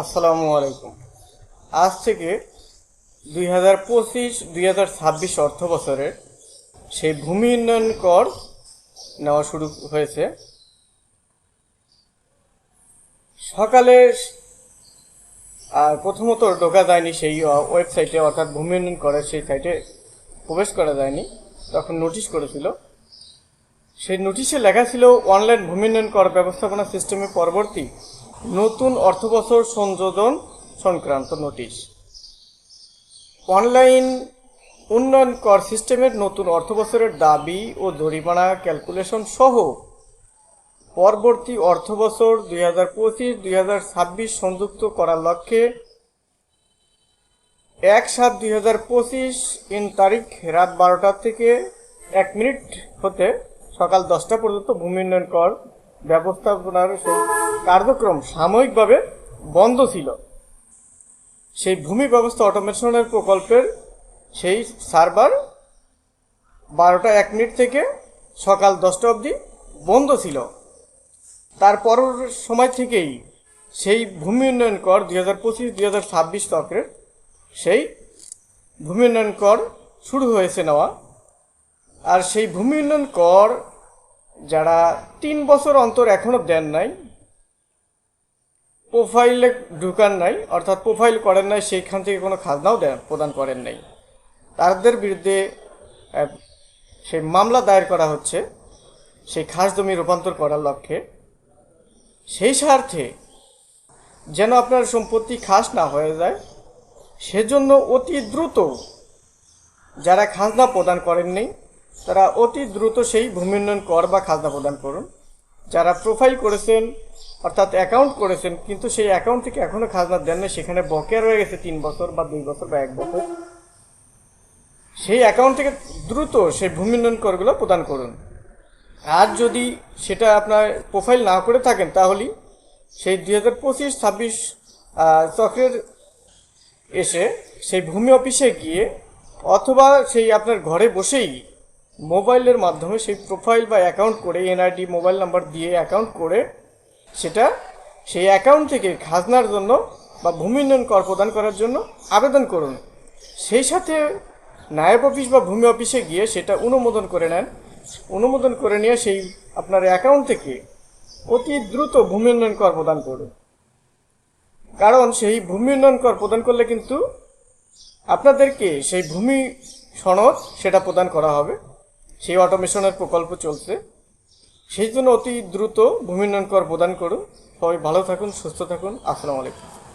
আসসালামু আলাইকুম। আজ থেকে দুই হাজার পঁচিশ, দুই হাজার ছাব্বিশ অর্থ বছরের সেই ভূমি উন্নয়ন কর নেওয়া শুরু হয়েছে। সকালে প্রথমত ঢোকা যায়নি সেই ওয়েবসাইটে, অর্থাৎ ভূমি উন্নয়ন করার সেই সাইটে প্রবেশ করা যায়নি। তখন নোটিশ করেছিল। সেই নোটিশে লেখা ছিল, অনলাইন ভূমি উন্নয়ন কর ব্যবস্থাপনা সিস্টেমে পরবর্তী নতুন অর্থবছর সংযোজন সংক্রান্ত নোটিশ। অনলাইন উন্নয়ন কর সিস্টেমের নতুন অর্থবছরের দাবি ও জরিমানা ক্যালকুলেশন সহ পরবর্তী অর্থবছর দুই হাজার পঁচিশ দুই হাজার ছাব্বিশ সংযুক্ত করার লক্ষ্যে এক সাত দুই হাজার পঁচিশ ইন তারিখ রাত বারোটা থেকে এক মিনিট হতে সকাল দশটা পর্যন্ত ভূমি উন্নয়ন কর ব্যবস্থাপনার কার্যক্রম সাময়িকভাবে বন্ধ ছিল। সেই ভূমি ব্যবস্থা অটোমেশনের প্রকল্পের সেই সার্ভার বারোটা এক মিনিট থেকে সকাল দশটা অবধি বন্ধ ছিল। তারপর সময় থেকেই সেই ভূমি উন্নয়ন কর দুই হাজার পঁচিশ, দুই হাজার ছাব্বিশ চক্রের সেই ভূমি উন্নয়ন কর শুরু হয়েছে নেওয়া। আর সেই ভূমি উন্নয়ন কর যারা তিন বছর অন্তর এখনও দেন নাই, প্রোফাইলে ঢুকান নাই, অর্থাৎ প্রোফাইল করেন নাই, সেইখান থেকে কোনো খাজনাও দেন প্রদান করেন নাই। তাদের বিরুদ্ধে সেই মামলা দায়ের করা হচ্ছে, সেই খাস জমি রূপান্তর করার লক্ষ্যে। সেই স্বার্থে যেন আপনার সম্পত্তি খাস না হয়ে যায়, সেজন্য অতি দ্রুত যারা খাজনা প্রদান করেননি তারা অতি দ্রুত সেই ভূমি উন্নয়ন কর বা খাজনা প্রদান করুন। যারা প্রোফাইল করেছেন, অর্থাৎ অ্যাকাউন্ট করেছেন, কিন্তু সেই অ্যাকাউন্ট থেকে এখনও খাজনা দেন না সেখানে বকেয়া রয়ে গেছে তিন বছর বা দুই বছর বা এক বছর। সেই অ্যাকাউন্ট থেকে দ্রুত সেই ভূমি উন্নয়ন করগুলো প্রদান করুন। আর যদি সেটা আপনার প্রোফাইল না করে থাকেন, তাহলে সেই দুই হাজার পঁচিশ, ছাব্বিশ চক্রের এসে সেই ভূমি অফিসে গিয়ে অথবা সেই আপনার ঘরে বসেই মোবাইলের মাধ্যমে সেই প্রোফাইল বা অ্যাকাউন্ট করে এনআইডি মোবাইল নাম্বার দিয়ে অ্যাকাউন্ট করে, সেটা সেই অ্যাকাউন্ট থেকে খাজনার জন্য বা ভূমি উন্নয়ন কর প্রদান করার জন্য আবেদন করুন। সেই সাথে নায়ব অফিস বা ভূমি অফিসে গিয়ে সেটা অনুমোদন করে নেন। অনুমোদন করে নিয়ে সেই আপনার অ্যাকাউন্ট থেকে অতি দ্রুত ভূমি উন্নয়ন কর প্রদান করুন। কারণ সেই ভূমি উন্নয়ন কর প্রদান করলে কিন্তু আপনাদেরকে সেই ভূমি সনদ সেটা প্রদান করা হবে। সেই অটোমেশনের প্রকল্প চলছে। সেই জন্য অতি দ্রুত ভূমি উন্নয়ন কর প্রদান করুন। সবাই ভালো থাকুন, সুস্থ থাকুন। আসসালামু আলাইকুম।